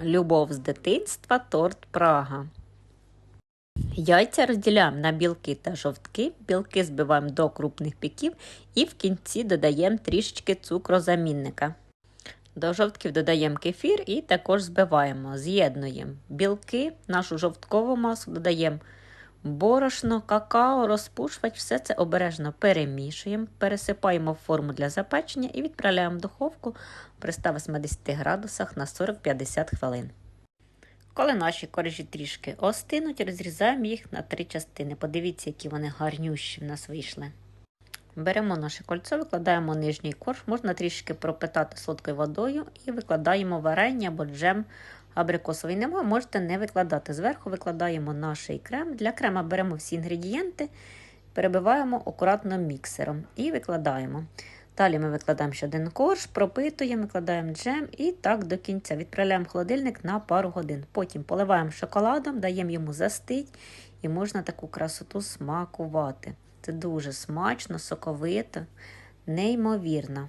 Любов з дитинства торт Прага. Яйця розділяємо на білки та жовтки. Білки збиваємо до крупних піків і в кінці додаємо трішечки цукрозамінника. До жовтків додаємо кефір і також збиваємо, з'єднуємо білки, нашу жовткову масу додаємо борошно, какао, розпушувач, все це обережно перемішуємо, пересипаємо в форму для запечення і відправляємо в духовку при 180 градусах на 40-50 хвилин. Коли наші коржі трішки остинуть, розрізаємо їх на три частини. Подивіться, які вони гарнющі в нас вийшли. Беремо наше кольцо, викладаємо нижній корж, можна трішки пропитати солодкою водою і викладаємо варення або джем абрикосовий. Нема, можете не викладати. Зверху викладаємо наш крем. Для крема беремо всі інгредієнти, перебиваємо акуратно міксером і викладаємо. Далі ми викладаємо ще один корж, пропитуємо, викладаємо джем і так до кінця. Відправляємо в холодильник на пару годин. Потім поливаємо шоколадом, даємо йому застить і можна таку красоту смакувати. Це дуже смачно, соковито, неймовірно.